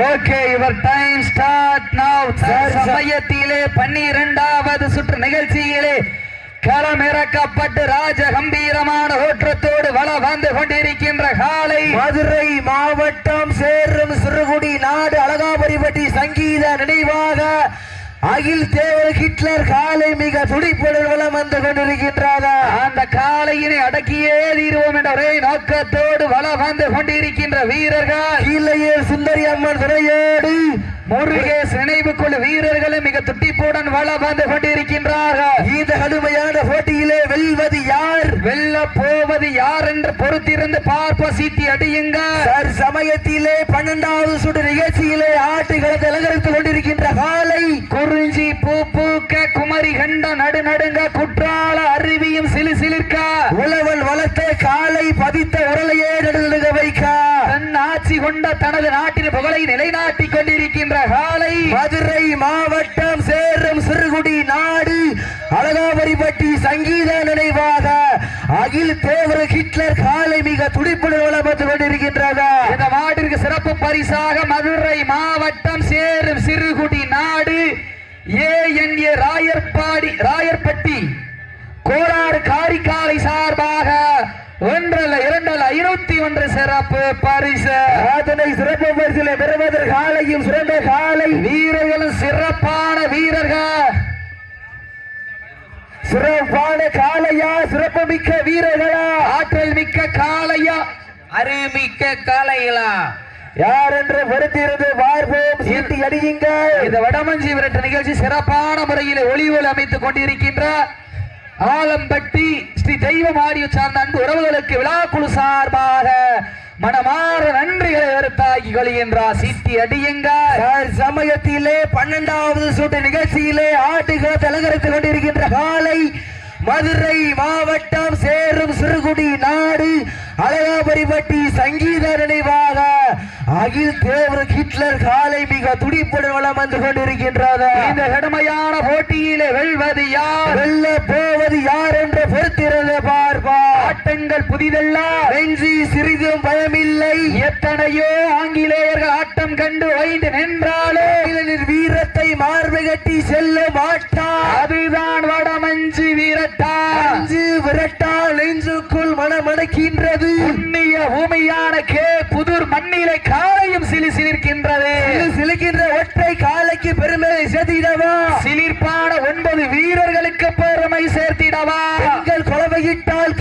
Okay your time start now. சமயத்திலே பன்னிரெண்டாவது சுற்று நிகழ்ச்சியிலே களமிறக்கப்பட்டு ராஜ கம்பீரமான ஓற்றத்தோடு வள வந்து கொண்டிருக்கின்ற காலை மதுரை மாவட்டம் சேரும் சிறுகுடி நாடு அழகாபுரிப்பட்டி சங்கீத நினைவாக அகில் தேவர் ஹிட்லர் காலை மிக துடிப்புடன் வலம் வந்து கொண்டிருக்கின்றாரா? அந்த காலையினை அடக்கியே தீர்வோம் என்ற ஒரே நோக்கத்தோடு வளம் வந்து கொண்டிருக்கின்ற வீரர்கள். இல்லையே சுந்தரி அம்மன் துணையோடு முருகேஷ் நினைவு குழு வீரர்களும் மிக துட்டிப்புடன் வள வந்து கொண்டிருக்கின்றார்கள். இந்த கடுமையான போட்டியிலே வெல்வது யார்? வெல்ல போவது யார் என்று பொறுத்திருந்து பார்ப்ப சீட்டி அடியுங்க சார் சமயத்திலே பன்னெண்டாவது சுற்று நிகழ்ச்சியிலே ஆட்டுகளை அலங்கரித்துக் கொண்டிருக்கின்ற காலை. குறிஞ்சி பூ பூக்க குமரி கண்ட நடு நடுங்க குற்றால அருவியும் சிலு சிலிர்க்க. உழவன் வளர்த்த காலை பதித்த உரலையே நடுநடுங்க வைக்க. தன் ஆட்சி கொண்ட தனது நாட்டின் புகழை நிலைநாட்டிக் கொண்டிருக்கின்ற காலை மதுரை மாவட்டம் சேரும் சிறுகுடி நாடு அழகாபரிப்பட்டி சங்கீத நினைவாக அகில் தேவர் ஹிட்லர் காலை மிக துடிப்புடன் வளம் கொண்டிருக்கின்றது இந்த மாட்டிற்கு சிறப்பு பரிசாக மதுரை மாவட்டம் சேரும் சிறுகுடி நாடு ஏ என் ஏ ராயர்பாடி ராயர்பட்டி கோளாறு காரிக்காலை சார்பாக ஒன்றல்ல இரண்டல்ல இருபத்தி ஒன்று சிறப்பு பரிசு. அதனை சிறப்பு பரிசிலை பெறுவதற்கு காலையும் சிறந்த காலை. வீரர்களும் சிறப்பான வீரர்கள். சிறப்பான காலையா சிறப்பு மிக்க வீரர்களா? ஆற்றல் மிக்க காளையா அறிமிக்க காளைகளா யார் என்று பொறுத்திருந்து பார்ப்போம். சீட்டி அடியுங்கள் இந்த வடமஞ்சி விரட்டு நிகழ்ச்சி சிறப்பான முறையில் ஒளி ஒளி அமைத்துக் கொண்டிருக்கின்ற ஆலம்பட்டி ஸ்ரீ தெய்வ மாடிய சார்ந்த அன்பு உறவுகளுக்கு விழாக்குழு சார்பாக மனமாற நன்றிகளை வருத்தாக்கி கொள்கின்றார் சீட்டி அடியுங்க சமயத்திலே பன்னெண்டாவது சுட்டு நிகழ்ச்சியிலே ஆட்டுகள் அலங்கரித்துக் கொண்டிருக்கின்ற காலை மதுரை மாவட்டம் சேரும் சிறுகுடி நாடு அழகாபுரிப்பட்டி சங்கீத நினைவாக அகில் தேவர் ஹிட்லர் காலை மிக துடிப்புடன் வளம் வந்து கொண்டிருக்கின்றது இந்த கடுமையான போட்டியிலே வெல்வது யார்? வெல்ல போவது யார் என்று பொறுத்திருந்து பார்ப்பார். ஆட்டங்கள் புதிதல்ல. வென்றி சிறிதும் பயமில்லை. எத்தனையோ ஆங்கிலேயர்கள் ஆட்டம் கண்டு வைந்து நின்றாலே இளைஞர் வீரத்தை மார்பு கட்டி செல்ல மாட்டார். அதுதான் வடமஞ்சு வீரட்டா அஞ்சு விரட்டால் நெஞ்சுக்குள் மனமடக்கின்றது புண்ணிய பூமியான கே புதூர் மண்ணிலே காலையும் சிலி சிலிர்க்கின்றது இது சிலுக்கின்ற ஒற்றை காலைக்கு பெருமை செதிடவா சிலிர்ப்பான ஒன்பது வீரர்களுக்கு பெருமை சேர்த்திடவா பெண்கள் கொலவையிட்டால்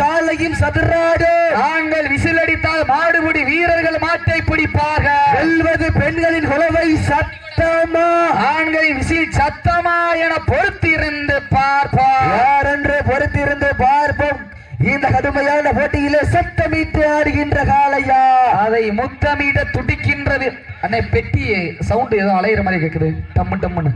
சதுராடு. நாங்கள் விசிலடித்தால் மாடுபிடி வீரர்கள் மாட்டை பிடிப்பார்கள். வெல்வது பெண்களின் கொலவை சத்தமா? ஆண்களின் விசில் சத்தமா என பொறுத்திருந்து பார்ப்போம். யார் என்று பொறுத்திருந்து பார்ப்போம்? இந்த கடுமையான போட்டியிலே சத்தமிட்டு ஆடுகின்ற காளையா? அதை முத்தமிட துடிக்கின்றது. அன்னை பெட்டி சவுண்ட் ஏதோ அலையிற மாதிரி கேக்குது. டம்மு டம்முன்னு.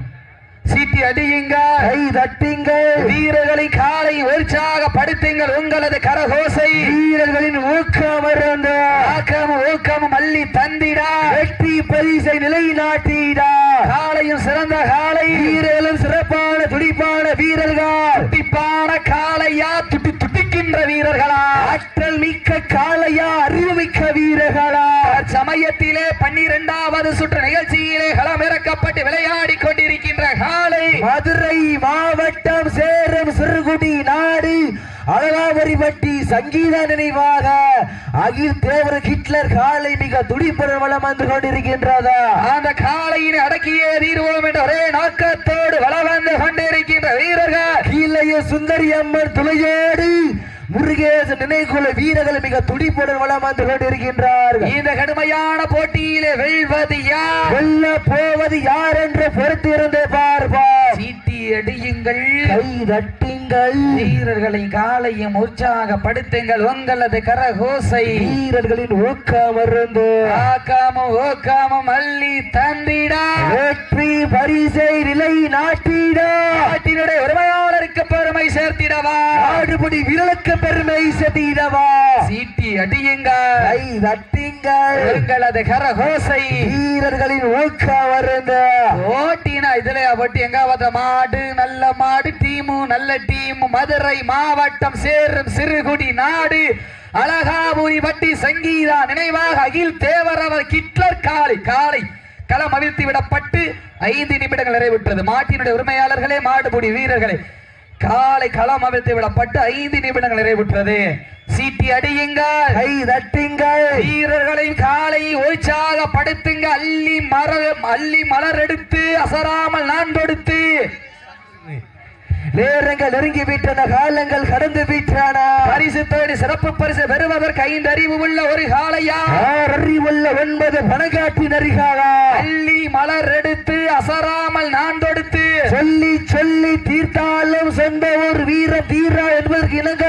சீட்டி அடியுங்க கை தட்டுங்கள். வீரர்களை காலை உற்சாகப்படுத்துங்கள் உங்களது கரகோசை. வீரர்களின் ஊக்கம் இருந்து ஆக்கமும் ஊக்கமும் அள்ளி தந்திடா. வெற்றி பரிசை நிலைநாட்டிடா. காலையும் சிறந்த காலை. வீரர்களும் சிறப்பான துடிப்பான வீரர்கள். துடிப்பான காளையா துட்டி துடிக்கின்ற வீரர்களா? ஆற்றல் மிக்க காளையா அறிவு மிக்க வீரர்களா? சமயத்திலே பன்னிரெண்டாவது சுற்று நிகழ்ச்சியிலே களமிறக்கப்பட்டு விளையாடி மதுரை மாவட்டம் சேரம் சிறுகுடி நாடு. அழகாவரிப்பட்டி சங்கீத நினைவாக அகில் தேவர் ஹிட்லர் காலை மிக துடிப்புடன் வளம் வந்து கொண்டிருக்கின்றதா? அந்த காளையினை அடக்கியே தீர்வோம் என்ற ஒரே நோக்கத்தோடு வள வந்து கொண்டிருக்கின்ற வீரர்கள். கீழைய சுந்தரி அம்மன் துளையோடு முருகேச நினைக்குள்ள வீரர்கள் மிக துடிப்புடன் வளம் வந்து கொண்டிருக்கின்றார்கள். இந்த கடுமையான போட்டியிலே வெல்வது யார்? வெல்ல போவது யார் என்று பொறுத்திருந்து பார்ப்பார் சீட்டி அடியுங்கள். கை தட்டுங்கள் வீரர்களை. காலையும் உற்சாகப்படுத்துங்கள் உங்களது கரகோசை. வீரர்களின் ஊக்கம் இருந்து ஆக்காமும் ஓக்காமும் அள்ளி தந்திடா. வெற்றி பரிசை நிலை நாட்டிடா. நாட்டினுடைய உரிமையாளருக்கு பெருமை சேர்த்திடவா. ஆடுபடி வீரலுக்கு பெருமை செதிடவா சீட்டி அடியுங்க கை தட்டுங்கள். உங்களது கரகோசை. வீரர்களின் ஊக்கம் இருந்து ஓட்டினா இதுல ஒட்டி எங்க வந்த மாடு நல்ல மாடு டீமு நல்ல டீம் மதுரை மாவட்டம் சேரும் சிறுகுடி நாடு. அழகாபுரி வட்டி சங்கீதா நினைவாக அகில் தேவர் அவர் கிட்லர் காலை காலை களம் அவிழ்த்து விடப்பட்டு ஐந்து நிமிடங்கள் நிறைவுற்றது. மாட்டினுடைய உரிமையாளர்களே மாடுபுடி வீரர்களே காலை களம் அவிழ்த்து விடப்பட்டு ஐந்து நிமிடங்கள் நிறைவுற்றது. சீட்டி அடியுங்கள். கை தட்டுங்கள். வீரர்களை காலை உற்சாகப்படுத்துங்க அள்ளி மர அள்ளி மலர் எடுத்து அசராமல் நான் கொடுத்து நேரங்கள் நெருங்கி விட்டன காலங்கள் கடந்து விட்டன பரிசு தேடி சிறப்பு பரிசு பெறுவதற்கு ஐந்து அறிவு உள்ள ஒரு காளையா? அறிவுள்ள ஒன்பது பணக்காட்டி நரிகாலா அள்ளி மலர் எடுத்து அசராமல் நான் தொடுத்து. சொல்லி சொல்லி தீர்த்தாலும் சொந்த ஊர் வீர தீரா என்பதற்கு இணங்க?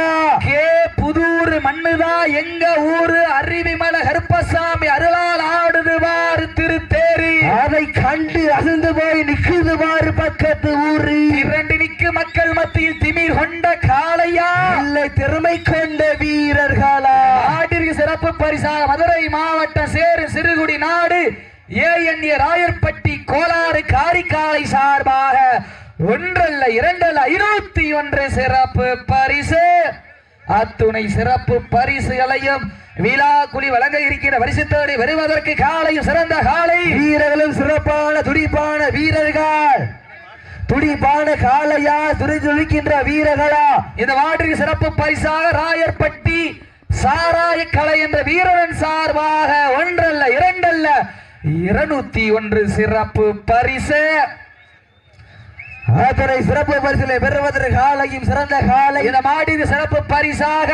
கே புதூர் மண்ணுதா எங்க ஊரு? அருவிமல கருப்பசாமி அருளால் ஆடுதுவார் திருத்தேரி. அதை கண்டு அசந்து போய் நிக்குதுவாறு பக்கத்து ஊரு. இரண்டு நிக்கு மக்கள் மத்தியில் திமிர் கொண்ட காளையா? இல்லை திறமை கொண்ட வீரர்களா? நாட்டிற்கு சிறப்பு பரிசாக மதுரை மாவட்டம் சேரு சிறுகுடி நாடு ஏஎன்ஏ ராயர்பட்டி கோலாறு காரிக்காலை சார்பாக ஒன்றல்ல இரண்டல்ல இருபத்தி ஒன்று சிறப்பு பரிசு. அத்துணை சிறப்பு பரிசுகளையும் விழா குழி வழங்க இருக்கிற பரிசுத்தோடு வருவதற்கு காலையும் சிறந்த காலை. வீரர்களும் சிறப்பான துடிப்பான வீரர்கள். துடிப்பான காளையா துடி வீரர்களா? இந்த வாட்டிற்கு சிறப்பு பரிசாக ராயர்பட்டி சாராய கலை என்ற வீரரன் சார்பாக ஒன்றல்ல இரண்டல்ல இருநூத்தி ஒன்று சிறப்பு பரிசு. அத்தனை சிறப்பு பரிசிலை பெறுவதற்கு காலையும் சிறந்த காலை இந்த மாட்டிற்கு சிறப்பு பரிசாக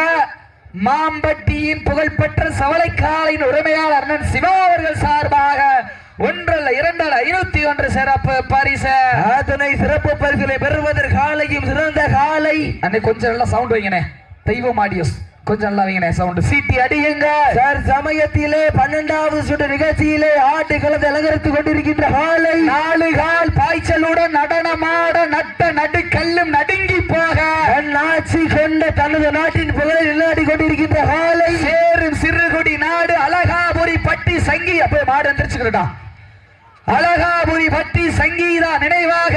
மாம்பட்டியின் புகழ்பெற்ற சவளைக்காலின் உரிமையாளர் அண்ணன் சிவா அவர்கள் சார்பாக ஒன்றல்ல இரண்டல்ல ஐநூத்தி ஒன்று சிறப்பு பரிசு. அத்தனை சிறப்பு பரிசிலை பெறுவதற்கு காலையும் சிறந்த காலை. அன்னைக்கு கொஞ்சம் நல்லா சவுண்ட் வைங்கண்ணே தெய்வம் ஆடியோஸ் கொஞ்சம் நல்லா வைங்கண்ணே சவுண்ட் சீட்டி அடியுங்க சார் சமயத்திலே பன்னெண்டாவது சுற்று நிகழ்ச்சியிலே ஆட்டு அலங்கரித்துக் கொண்டிருக்கின்ற காலை. நாலு கால் பாய்ச்சலுடன் நடனமாட நட்ட நடுக்கல்லும் நடுங்கி போக. ஆட்சி கொண்ட தனது நாட்டின் புகழை நிலைநாட்டி கொண்டிருக்கின்ற காலை. சேரும் சிறுகுடி நாடு அழகாபுரி பட்டி சங்கி. அப்ப மாடு வந்துருச்சுக்கிறடா அழகாபுரி பட்டி சங்கீதா நினைவாக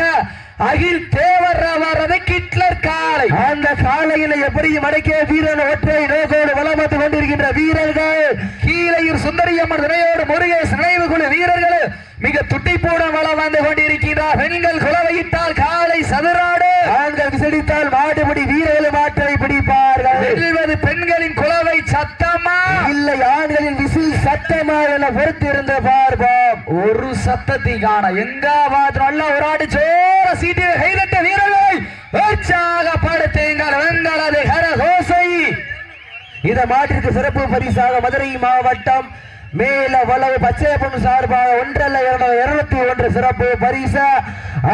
அகில் தேவர் அவரது கிட்லர் காலை. அந்த காலையில எப்படியும் அடக்கிய வீரன் ஒற்றை நோக்கோடு வளம் வந்து கொண்டிருக்கின்ற வீரர்கள். கீழையூர் சுந்தரியம்மன் துணையோடு முருகேஷ் நினைவு குழு வீரர்கள் மிக துட்டிப்பூடன் வளம் வந்து கொண்டிருக்கிறார் பெண்கள் குலவையிட்டால் காலை சதுராடு. ஆண்கள் விசடித்தால் மாடுபடி வீரர்களும் ஆற்றலை பிடிப்பார்கள். பெண்களின் குலவை சத்தமா? இல்லை விசில் சத்தமாக என பொறுத்திருந்து பார்ப்போம் ஒரு சத்தத்தை காண எங்க பார்த்து நல்லா ஒரு ஆடு சோர சீட்டில் கைதட்ட வீரர்கள் உற்சாகப்படுத்துங்கள் வெங்களது கரகோசை இந்த மாட்டிற்கு சிறப்பு பரிசாக மதுரை மாவட்டம் மேல வளவு பச்சையப்பன் சார்பாக ஒன்றல்ல இருநூத்தி ஒன்று சிறப்பு பரிசு.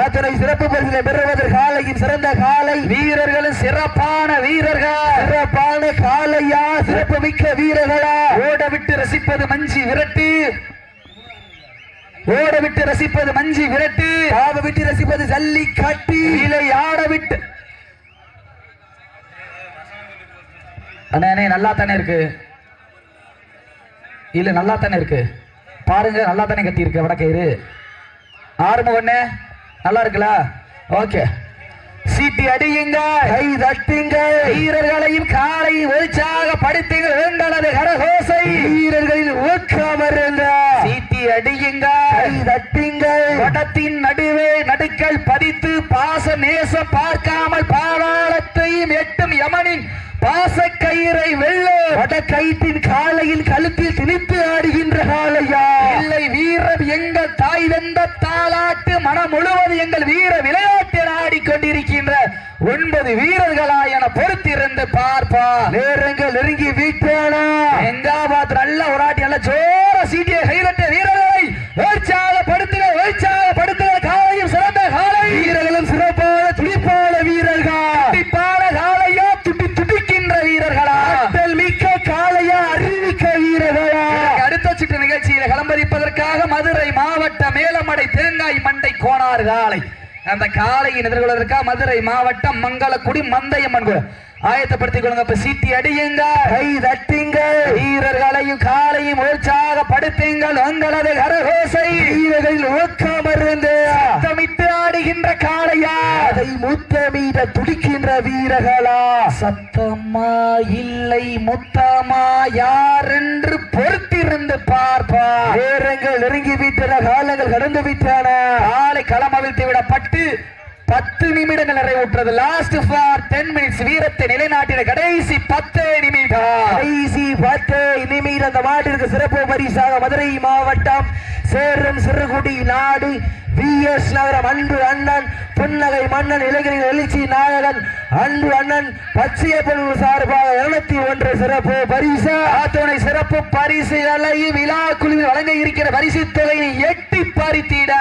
அத்தனை சிறப்பு பரிசிலை பெறுவதற்கு காலையின் சிறந்த காலை வீரர்களும் சிறப்பான வீரர்கள். சிறப்பான காலையா? சிறப்பு மிக்க வீரர்களா? ஓட விட்டு ரசிப்பது மஞ்சி விரட்டு. ஓட விட்டு ரசிப்பது மஞ்சி விரட்டு. ஆப விட்டு ரசிப்பது ஜல்லி கட்டி இலை ஆட விட்டு அண்ணே நல்லா தானே இருக்கு? இல்ல நல்லா தானே இருக்கு? பாருங்க நல்லா தானே கட்டி இருக்கு வடக்கயிறு. ஆறுமுக அண்ணே நல்லா இருக்குல்ல? ஓகே. சீட்டி அடியுங்க கை தட்டுங்க. வீரர்களையும் காலை உற்சாகப்படுத்துங்கள் வேண்டலது கரகோசை. வீரர்களின் ஊக்கம் இருந்த சீட்டி அடியுங்க கை தட்டுங்க வடத்தின் நடுவே நடுக்கல் பதித்து பாச நேசம் பார்க்காமல் பாதாளத்தையும் எட்டும் யமனின் பாசக்கயிறை வெள்ளோ வட கைத்தின் காலையில் கழுத்தில் திணித்து ஆடுகின்ற காலையா இல்லை வீரம் எங்கள் தாய் வெந்த தாலாட்டு மனம் முழுவது எங்கள் வீர விளையாட்டில் ஆடிக்கொண்டிருக்கின்ற ஒன்பது வீரர்களா என பொறுத்திருந்து பார்ப்பா. நேரங்கள் நெருங்கி விட்டன எங்காபாத் நல்ல ஒரு ஆட்டி நல்ல ஜோர சீட்டிய கைதட்ட வீரர்களை உற்சாகப்படுத்துக உற்சாகப்படுத்துக. காலையும் சிறந்த காலை. வீரர்களும் சிறப்பான துடிப்பான வீரர்கள்? துடிப்பான காலையா துடி துடிக்கின்ற வீரர்களா? ஆற்றல் மிக்க காளையா அறிவிக்க வீரர்களா? அடுத்த சுற்று நிகழ்ச்சியில களம்பதிப்பதற்காக மதுரை மாவட்ட மேலமடை தேங்காய் மண்டை கோணார் காலை. அந்த காலையின் எதிர்கொள்வதற்காக மதுரை மாவட்டம் மங்களக்குடி மந்தையம்மன் கோயில். ஆயத்தப்படுத்திக் கொள்ளுங்க இப்ப சீட்டி அடியுங்க கை தட்டுங்க. வீரர்களையும் காலையும் உற்சாகப்படுத்துங்கள் உங்களது கரகோசை. வீரர்களில் ஊக்கம் இருந்து சத்தமிட்டு ஆடுகின்ற காளையா. அதை முத்தமீட துடிக்கின்ற வீரர்களா. சத்தமா இல்லை முத்தமா யார் என்று பொறுத்திருந்து பார்ப்பா. நேரங்கள் நெருங்கி விட்டன காலங்கள் கடந்து விட்டன காலை களம் அவிழ்த்து விடப்பட்டு பத்து நிமிடங்கள் நிறைவுற்றது. லாஸ்ட் ஃபார் டென் மினிட்ஸ் வீரத்தை நிலைநாட்டின கடைசி பத்து நிமிடம். கடைசி பத்து நிமிடம். அந்த மாட்டிற்கு சிறப்பு பரிசாக மதுரை மாவட்டம் சேரும் சிறுகுடி நாடு வி. எஸ். நகரம் அன்பு அண்ணன் புன்னகை மன்னன் இளைஞரின் எழுச்சி நாயகன் அன்பு அண்ணன் பச்சையப்பன் சார்பாக இருநூத்தி ஒன்று சிறப்பு பரிசு. ஆத்தோனை சிறப்பு பரிசுகளை விழா குழுவில் வழங்க இருக்கிற பரிசு தொகையை எட்டி பறித்திட.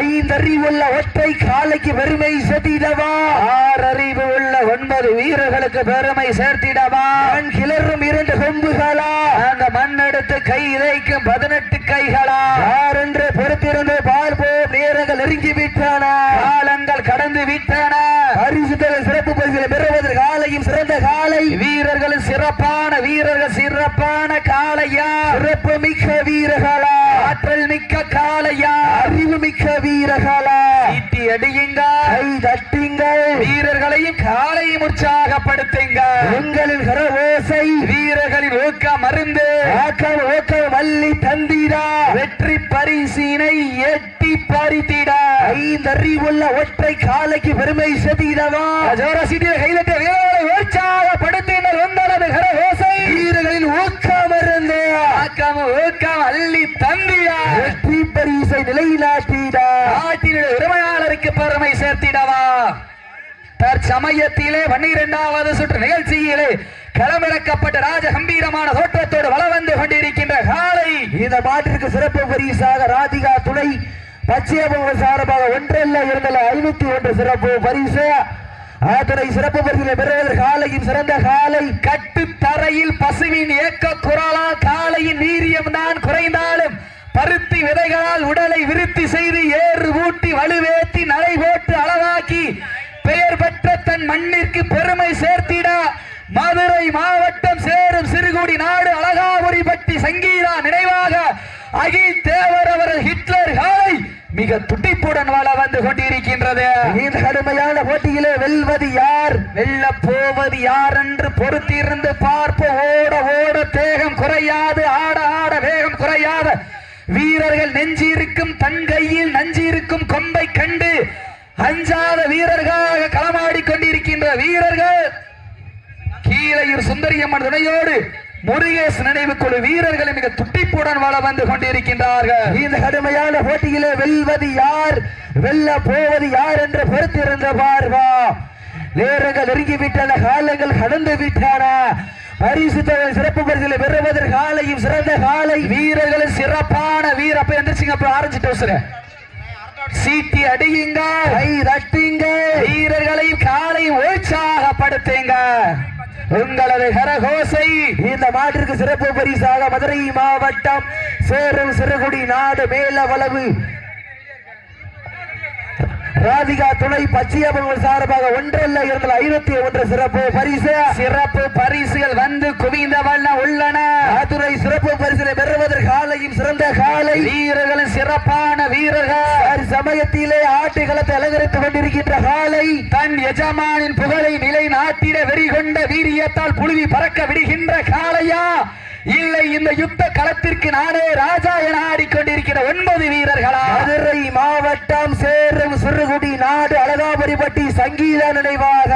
ஐந்தறிவுள்ள ஒற்றை காலைக்கு பெருமை செத்திடவா ஆறறிவு உள்ள ஒன்பது வீரர்களுக்கு பெருமை சேர்த்திடவா. மண் கிளறும் இரண்டு கொம்புகளா. அந்த மண்ணெடுத்து கை இறைக்கும் பதினெட்டு கைகளா. யார் என்று பொறுத்திருந்து பார்ப்போம் நேரங்கள் நெருங்கி விட்டன. காலங்கள் கடந்து விட்டன. பரிசு தொகை சிறப்பு பரிசுகளை பெறுவதற்கு காலையும் சிறந்த காலை. வீரர்களும் சிறப்பான வீரர்கள் சிறப்பான காளையா. சிறப்பு மிக்க வீரர்களா. ஆற்றல் மிக்க காளையா. அறிவு மிக்க வீரர்களா. ஈட்டி அடியுங்க கை தட்டுங்கள். வீரர்களையும் காலையும் உற்சாகப்படுத்துங்க உங்களின் கரவோசை வீரர்களின் ஊக்கம் மருந்து ஆக்கம் ஓக்கம் வள்ளி தந்திரா வெற்றி பரிசினை எட்டி பறித்திட ஐந்தறிவுள்ள ஒற்றை காலைக்கு பெருமை செதிடவா ஜோர சீட்டிய கைதட்ட வீரர்களை உற்சாகப்படுத்தினர் உங்களது கரகோசை. வீரர்களின் ஊக்கம் இருந்து. ஆக்கம் ஊக்கம் அள்ளி தந்தியா. வெற்றி பரிசை நிலைநாட்டிடா. நாட்டினுடைய உரிமையாளருக்கு பெருமை சேர்த்திடவா. தற்சமயத்திலே பன்னிரெண்டாவது சுற்று நிகழ்ச்சியிலே களமிறக்கப்பட்ட ராஜ கம்பீரமான தோற்றத்தோடு வள வந்து கொண்டிருக்கின்ற காலை. இந்த மாட்டிற்கு சிறப்பு பரிசாக ராதிகா துணை பச்சையபவன் சார்பாக ஒன்றல்ல இருந்தல ஐநூத்தி ஒன்று சிறப்பு பரிசு. அதனை சிறப்பு பரிசிலை பெறுவதற்கு காலையின் சிறந்த காலை கட்டு தரையில் பசுவின் ஏக்க குரலா காலையின் வீரியம் தான் குறைந்தாலும் பருத்தி விதைகளால் உடலை விருத்தி செய்து ஏறு ஊட்டி வலுவேத்தி நடை போட்டு அளவாக்கி பெயர் பெற்ற தன் மண்ணிற்கு பெருமை சேர்த்திட. மதுரை மாவட்டம் சேரும் சிறுகுடி நாடு அழகாபுரிப்பட்டி சங்கீதா நினைவாக அகில் தேவர் அவர்கள் ஹிட்லர் காலை மிக துடிப்புடன் வள வந்து கொண்டிருக்கின்றது. இந்த கடுமையான போட்டியிலே வெல்வது யார்? வெல்ல போவது யார் என்று பொறுத்திருந்து பார்ப்ப ஓட ஓட தேகம் குறையாது. ஆட ஆட வேகம் குறையாத. வீரர்கள் நெஞ்சிருக்கும் தன் கையில் நஞ்சிருக்கும் கொம்பை கண்டு அஞ்சாத வீரர்களாக களமாடி கொண்டிருக்கின்ற வீரர்கள் கீழையூர் சுந்தரியம்மன் துணையோடு முருகேஷ் நினைவு குழு வீரர்கள் மிக துட்டிப்புடன் வள வந்து கொண்டிருக்கின்றார்கள். இந்த கடுமையான போட்டியிலே வெல்வது யார்? வெல்ல போவது யார் என்று பொறுத்திருந்த பார்வா. நேரங்கள் நெருங்கி விட்டன காலங்கள் கடந்து விட்டன பரிசு தொகை சிறப்பு பரிசிலை பெறுவதற்கு காலையும் சிறந்த காலை. வீரர்களும் சிறப்பான வீர அப்ப எந்திரிச்சிங்க அப்ப ஆரம்பிச்சுட்டு வச்சுரு சீட்டி அடியுங்க கை தட்டுங்க வீரர்களையும் காலையும் உற்சாகப்படுத்துங்க உங்களது கரகோசை இந்த மாட்டிற்கு சிறப்பு பரிசாக மதுரை மாவட்டம் சேரும் சிறுகுடி நாடு மேல வளவு ராதிகா துணை பச்சையம்மன் சார்பாக ஒன்றல்ல இருந்த ஐநூத்தி ஒன்று சிறப்பு பரிசு. சிறப்பு பரிசுகள் வந்து குவிந்த வண்ணம் உள்ளன. ஆத்துறை சிறப்பு பரிசினை பெறுவதற்கு காலையும் சிறந்த காலை. வீரர்களும் சிறப்பான வீரர்கள். சமயத்திலே ஆட்டுகளத்தை அலங்கரித்துக் கொண்டிருக்கின்ற காலை. தன் எஜமானின் புகழை நிலை நாட்டிட வெறி கொண்ட வீரியத்தால் புழுவி பறக்க விடுகின்ற காளையா? இல்லை இந்த யுத்த களத்திற்கு நானே ராஜா என ஆடிக்கொண்டிருக்கிற ஒன்பது வீரர்களா? மதுரை மாவட்டம் சேரும் சிறுகுடி நாடு அழகாபுரிப்பட்டி சங்கீத நினைவாக.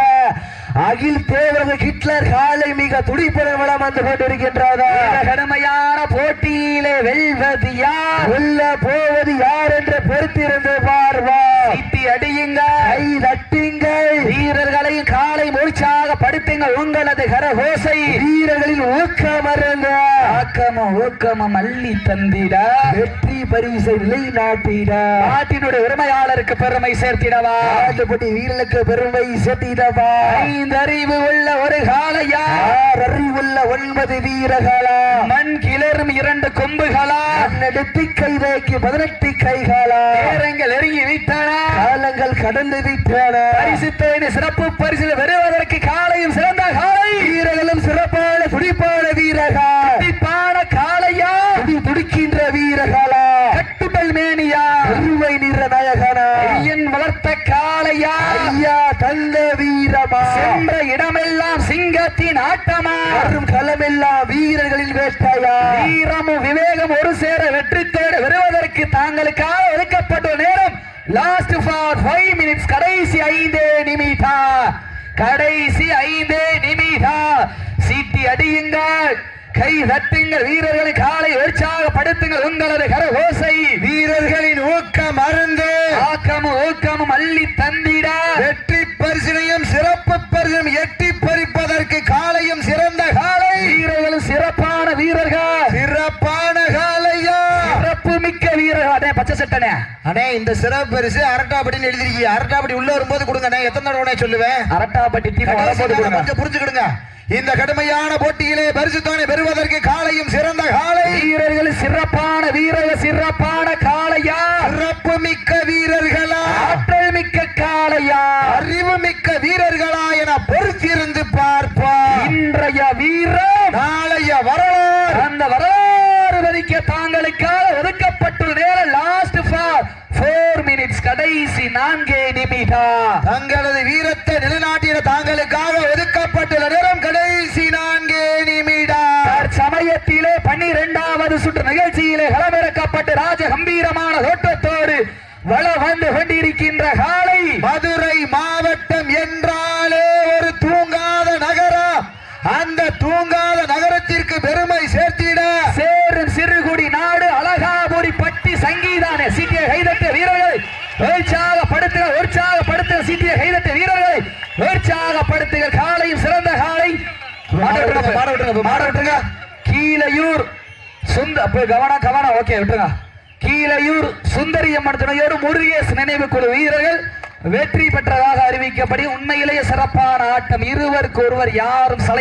அகில் தேவரது ஹிட்லர் காலை மிக துடிப்புடன் வளம் வந்து கொண்டிருக்கின்றதா கடுமையான போட்டியிலே வெல்வது யார்? உள்ள போவது யார் என்று பொறுத்திருந்து பார்வா. சீட்டி அடியுங்க. கை தட்டுங்கள் வீரர்களையும் காலை மூச்சாக படுத்துங்கள். உங்களது கரகோசை. வீரர்களின் ஊக்கமருங்க ஆக்கமும் ஊக்கமும் அள்ளி தந்திட. வெற்றி பரிசை நிலைநாட்டிட. நாட்டினுடைய உரிமையாளருக்கு பெருமை சேர்த்திடவா. ஆட்டுப்பட்டி வீரர்களுக்கு பெருமை செட்டிடவா ஐந்தறிவு உள்ள ஒரு காளையா? அறிவுள்ள ஒன்பது வீரர்களா? மண் கிளறும் இரண்டு கொம்புகளா? பன்னெடுத்து கை வைக்கு பதினெட்டு கைகளா? நேரங்கள் நெருங்கி விட்டன? காலங்கள் கடந்து விட்டன? பரிசு தேடி சிறப்பு பரிசு பெறுவதற்கு காலையும் சிறந்த காலை வீரர்களும் சிறப்பான துடிப்பான வீரகா துடிப்பான காளையா? துடி துடிக்கின்ற வீரர்களா? கட்டுடல் மேனியா? அருமை நிற நாயகனா? வளர்த்த காளையா ஐயா தந்த வீரமா சென்ற இடமெல்லாம் சிங்கத்தின் ஆட்டமா. வரும் களமெல்லாம் வீரர்களின் வேட்டையா. வீரமும் விவேகம் ஒரு சேர வெற்றி தேட வருவதற்கு தாங்களுக்காக ஒதுக்கப்பட்ட நேரம் லாஸ்ட் ஃபார் ஃபைவ் மினிட்ஸ் கடைசி ஐந்தே நிமிடா. கடைசி ஐந்தே நிமிடா. சீட்டி அடியுங்கள். கை தட்டுங்கள் வீரர்களை காலை உற்சாகப்படுத்துங்கள் உங்களது கரகோசை வீரர்களின் ஊக்கம் அருந்து. ஆக்கமும் ஊக்கமும் அள்ளி தந்திட. வெற்றி பரிசினையும் சிறப்பு பரிசினையும் எட்டி பறிப்பதற்கு காலையும் சிறந்த காலை. வீரர்கள் சிறப்பான வீரர்கள். சிறப்பான காலையா. சிறப்பு மிக்க வீரர்கள். அதே பச்சை சட்டனே. அண்ணே இந்த சிறப்பு பரிசு அரட்டாப்படின்னு எழுதிருக்கீங்க அரட்டாப்படி உள்ள வரும்போது கொடுங்க எத்தனை தடவை சொல்லுவேன்? அரட்டாப்பட்டி. கொஞ்சம் புரிஞ்சுக்கிடுங்க. இந்த கடுமையான போட்டியிலே பரிசு தானே பெறுவதற்கு காலையும் சிறந்த காலை. வீரர்கள் சிறப்பான வீரர்கள் சிறப்பான காளையா? சிறப்பு மிக்க வீரர்களா? ஆற்றல் மிக்க காளையா? அறிவு மிக்க வீரர்களா என பொறுத்திருந்து பார்ப்போம் இன்றைய வீரம் நாளைய வரலாறு அந்த வரலாறு வதிக்க தாங்களுக்காக ஒதுக்கப்பட்டுள்ள நேரம் லாஸ்ட் ஃபார் ஃபோர் மினிட்ஸ் கடைசி நான்கே நிமிடம் தங்களது வீரத்தை நிலைநாட்டின தாங்களுக்காக ஒதுக்கப்பட்டுள்ள நேரம் கடைசி நான்கே நிமிடம் சமயத்திலே பன்னிரெண்டாவது சுற்று நிகழ்ச்சியிலே களமிறக்கப்பட்டு ராஜ கம்பீரமான தோட்டத்தோடு வள வந்து கொண்டிருக்கின்ற காலை மதுரை மாவட்டம் என்றாலே ஒரு தூங்காத நகரம் அந்த தூங்காத நகரத்திற்கு பெருமை சேர்த்திட சேரும் சிறுகுடி நாடு அழகாபுரி பட்டி சங்கீதானே சீட்டிய கைதட்ட வீரர்களை உற்சாகப்படுத்துக உற்சாகப்படுத்துக சீட்டிய கைதட்ட வீரர்களை உற்சாகப்படுத்துக காலையும் சிறந்த காலை மாட விட்டுருங்க, மாட விட்டுருங்க, மாட விட்டுருங்க. கீழையூர் சுந்த அப்ப கவனம் கவனம் ஓகே விட்டுருங்க. கீழையூர் சுந்தரியம்மன் துணையோடு முருகேஷ் நினைவு குழு வீரர்கள் வெற்றி பெற்றதாக அறிவிக்கப்படி உண்மையிலேயே சிறப்பான ஆட்டம். இருவருக்கு ஒருவர் யாரும் சலை